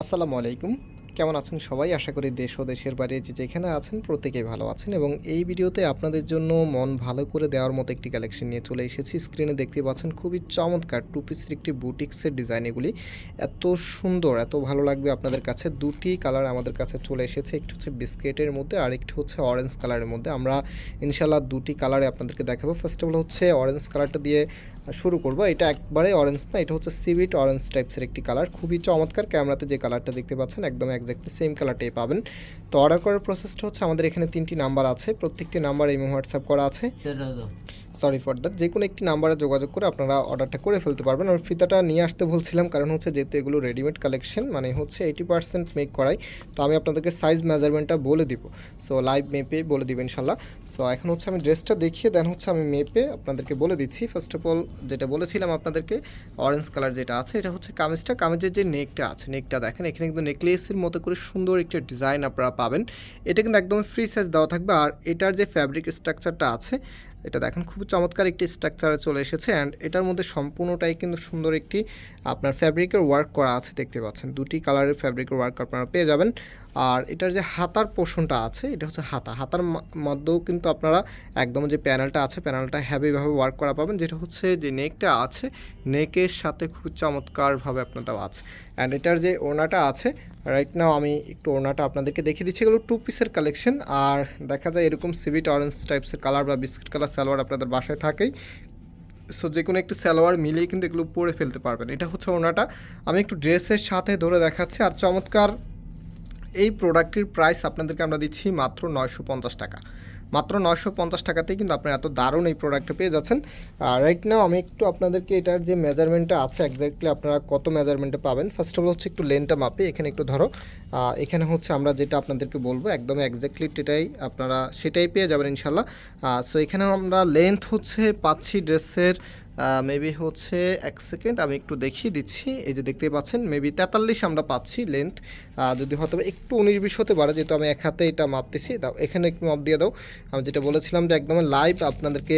আসসালামু আলাইকুম কেমন আছেন সবাই? আশা করি দেশ ও দেশের বাইরে যে যেখানে আছেন প্রত্যেকেই ভালো আছেন এবং এই ভিডিওতে আপনাদের জন্য মন ভালো করে দেওয়ার মতো একটি কালেকশন নিয়ে চলে এসেছি। স্ক্রিনে দেখতে পাচ্ছেন খুবই চমৎকার টু পিসের একটি বুটিক্সের ডিজাইন এগুলি। এত সুন্দর, এত ভালো লাগবে আপনাদের কাছে। দুটি কালার আমাদের কাছে চলে এসেছে, একটু হচ্ছে বিস্কেটের মধ্যে আর একটু হচ্ছে অরেঞ্জ কালারের মধ্যে। আমরা ইনশাল্লাহ দুটি কালারে আপনাদেরকে দেখাবো। ফার্স্ট অফ অল হচ্ছে অরেঞ্জ কালারটা দিয়ে শুরু করব। এটা একবারে অরেঞ্জ না, এটা হচ্ছে সিভিট অরেঞ্জ টাইপসের একটি কালার খুবই চমৎকার। ক্যামেরাতে যে কালারটা দেখতে পাচ্ছেন, একদম একজাক্টলি সেম কালারটাই পাবেন। তো অর্ডার করার প্রসেসটা হচ্ছে আমাদের এখানে তিনটি নাম্বার আছে। প্রত্যেকটি নাম্বার এই হোয়াটসঅ্যাপ করা আছে। Sorry for that. যে কোনো একটি নাম্বারে যোগাযোগ করে আপনারা অর্ডারটা করে ফেলতে পারবেন। আর ফিতাটা নিয়ে আসতে বলছিলাম, কারণ হচ্ছে যেহেতু এগুলো রেডিমেড কালেকশন মানে হচ্ছে এইটি পার্সেন্ট মেক করাই, তো আমি আপনাদেরকে সাইজ মেজারমেন্টটা বলে দিব। সো লাইভ মেপে বলে দিব ইনশাল্লাহ। সো এখন হচ্ছে আমি ড্রেসটা দেখিয়ে দেন হচ্ছে আমি মেপে আপনাদেরকে বলে দিচ্ছি। ফার্স্ট অফ অল যেটা বলেছিলাম আপনাদেরকে অরেঞ্জ কালার যেটা আছে, এটা হচ্ছে কামিজটা। কামিজের যে নেকটা আছে নেকটা দেখেন, এখানে কিন্তু নেকলেসের মতো করে সুন্দর একটা ডিজাইন আপনারা পাবেন। এটা কিন্তু একদম ফ্রি সাইজ দেওয়া থাকবে। আর এটার যে ফ্যাব্রিক স্ট্রাকচারটা আছে এটা দেখেন খুব চমৎকার একটি স্ট্রাকচারে চলে এসেছে অ্যান্ড এটার মধ্যে সম্পূর্ণটাই কিন্তু সুন্দর একটি আপনার ফ্যাব্রিকের ওয়ার্ক করা আছে দেখতে পাচ্ছেন। দুটি কালারের ফ্যাব্রিকের ওয়ার্ক আপনারা পেয়ে যাবেন। আর এটার যে হাতার পোর্শনটা আছে, এটা হচ্ছে হাতা। হাতার মধ্যেও কিন্তু আপনারা একদম যে প্যানেলটা আছে প্যানেলটা হ্যাভিভাবে ওয়ার্ক করা পাবেন। যেটা হচ্ছে যে নেকটা আছে নেকের সাথে খুব চমৎকারভাবে আপনাদের আছে। অ্যান্ড এটার যে ওড়নাটা আছে রাইট নাও আমি একটু ওড়নাটা আপনাদেরকে দেখিয়ে দিচ্ছি। এগুলো টু পিসের কালেকশন আর দেখা যায় এরকম সিভিট অরেঞ্জ টাইপসের কালার বা বিস্কিট কালার সালোয়ার আপনাদের বাসায় থাকেই। সো যে কোনো একটি সালোয়ার মিলিয়ে কিন্তু এগুলো পরে ফেলতে পারবেন। এটা হচ্ছে ওনাটা আমি একটু ড্রেসের সাথে ধরে দেখাচ্ছি। আর চমৎকার এই প্রোডাক্টটির প্রাইস আপনাদেরকে আমরা দিচ্ছি মাত্র নয়শো পঞ্চাশ টাকা। মাত্র নশো পঞ্চাশ টাকাতেই কিন্তু আপনারা এত দারুণ এই প্রোডাক্টটা পেয়ে যাচ্ছেন। আর রাইট নাও আমি একটু আপনাদেরকে এটার যে মেজারমেন্টটা আছে একজাক্টলি আপনারা কত মেজারমেন্টে পাবেন। ফার্স্ট অফ অল হচ্ছে একটু লেনটা মাপে, এখানে একটু ধরো। এখানে হচ্ছে আমরা যেটা আপনাদেরকে বলব, একদম একজাক্টলি এটাই আপনারা, সেটাই পেয়ে যাবেন ইনশাল্লাহ সো এখানে আমরা লেন্থ হচ্ছে পাচ্ছি ড্রেসের মেবি হচ্ছে এক সেকেন্ড আমি একটু দেখিয়ে দিচ্ছি। এই যে দেখতেই পাচ্ছেন মেবি তেতাল্লিশ আমরা পাচ্ছি লেন্থ যদি হয়তো একটু উনিশ বিশ হতে পারে, যেহেতু আমি এক হাতে এটা মাপতেছি, তাও এখানে একটু মাপ দিয়ে দাও। আমি যেটা বলেছিলাম যে একদম লাইভ আপনাদেরকে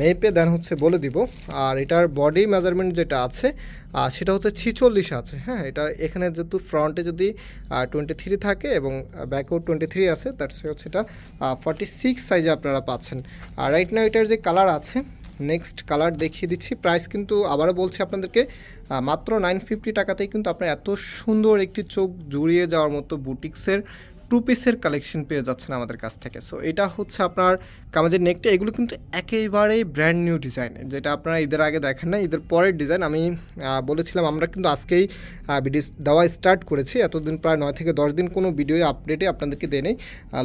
মেপে দেন হচ্ছে বলে দিব। আর এটার বডি মেজারমেন্ট যেটা আছে সেটা হচ্ছে ছিচল্লিশ আছে। হ্যাঁ এটা এখানে যেহেতু ফ্রন্টে যদি টোয়েন্টি থ্রি থাকে এবং ব্যাকও টোয়েন্টি থ্রি আছে তার হচ্ছে এটা ফর্টি সিক্স সাইজে আপনারা পাচ্ছেন। আর রাইট নাও এটার যে কালার আছে নেক্সট কালার দেখিয়ে দিচ্ছি। প্রাইস কিন্তু আবারও বলছি আপনাদেরকে মাত্র নাইন ফিফটি টাকাতেই কিন্তু আপনার এত সুন্দর একটি চোখ জুড়িয়ে যাওয়ার মতো বুটিক্সের টু পিসের কালেকশন পেয়ে যাচ্ছেন আমাদের কাছ থেকে। সো এটা হচ্ছে আপনার কামাজের নেকটা এগুলো কিন্তু একেবারেই ব্র্যান্ড নিউ ডিজাইন যেটা আপনারা ঈদের আগে দেখেন না ঈদের পরের ডিজাইন আমি বলেছিলাম, আমরা কিন্তু আজকেই ভিডিও দেওয়া স্টার্ট করেছি। এতদিন প্রায় নয় থেকে দশ দিন কোনো ভিডিও আপডেটে আপনাদেরকে দেয় নেই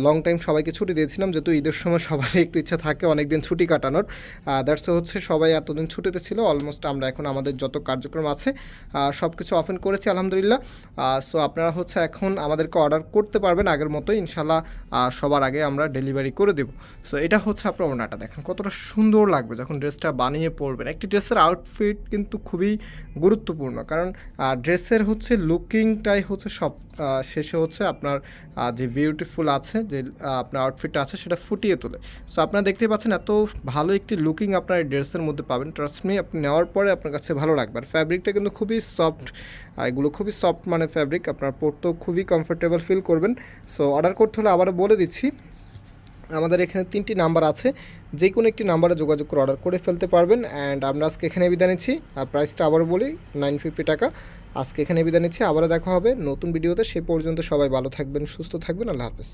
লং টাইম সবাইকে ছুটি দিয়েছিলাম, যেহেতু ঈদের সময় সবারই একটু ইচ্ছা থাকে অনেক দিন ছুটি কাটানোর। দ্যাটস হচ্ছে সবাই এতদিন ছুটিতে ছিল। অলমোস্ট আমরা এখন আমাদের যত কার্যক্রম আছে সব কিছু ওপেন করেছি, আলহামদুলিল্লাহ। সো আপনারা হচ্ছে এখন আমাদেরকে অর্ডার করতে পারবেন। আগের মতোই ইনশাল্লাহ সবার আগে আমরা ডেলিভারি করে দেবো। সো এটা হচ্ছে আপনার ওনাটা দেখেন কতটা সুন্দর লাগবে যখন ড্রেসটা বানিয়ে পরবেন। একটি ড্রেসের আউটফিট কিন্তু খুবই গুরুত্বপূর্ণ। কারণ ড্রেসের হচ্ছে লুকিংটাই হচ্ছে সব শেষে হচ্ছে আপনার যে বিউটিফুল আছে, যে আপনার আউটফিটটা আছে সেটা ফুটিয়ে তোলে। সো আপনারা দেখতেই পাচ্ছেন এত ভালো একটি লুকিং আপনার ড্রেসের মধ্যে পাবেন। ট্রাস্ট মি আপনি নেওয়ার পরে আপনার কাছে ভালো লাগবে। আর ফ্যাব্রিকটা কিন্তু খুবই সফট এগুলো খুবই সফট মানে ফ্যাব্রিক আপনার পরতেও খুবই কমফোর্টেবল ফিল করবেন। সো অর্ডার করতে হলে আবারও বলে দিচ্ছি, আমাদের এখানে তিনটি নাম্বার আছে যে কোনো একটি নাম্বারে যোগাযোগ করে অর্ডার করে ফেলতে পারবেন অ্যান্ড আমরা আজকে এখানে বিদায় নিচ্ছি, আর প্রাইসটা আবারও বলি নাইন ফিফটি টাকা। আজকে এখানে বিদায় নিচ্ছি, আবারও দেখা হবে নতুন ভিডিওতে সে পর্যন্ত সবাই ভালো থাকবেন, সুস্থ থাকবেন, আল্লাহ হাফেজ।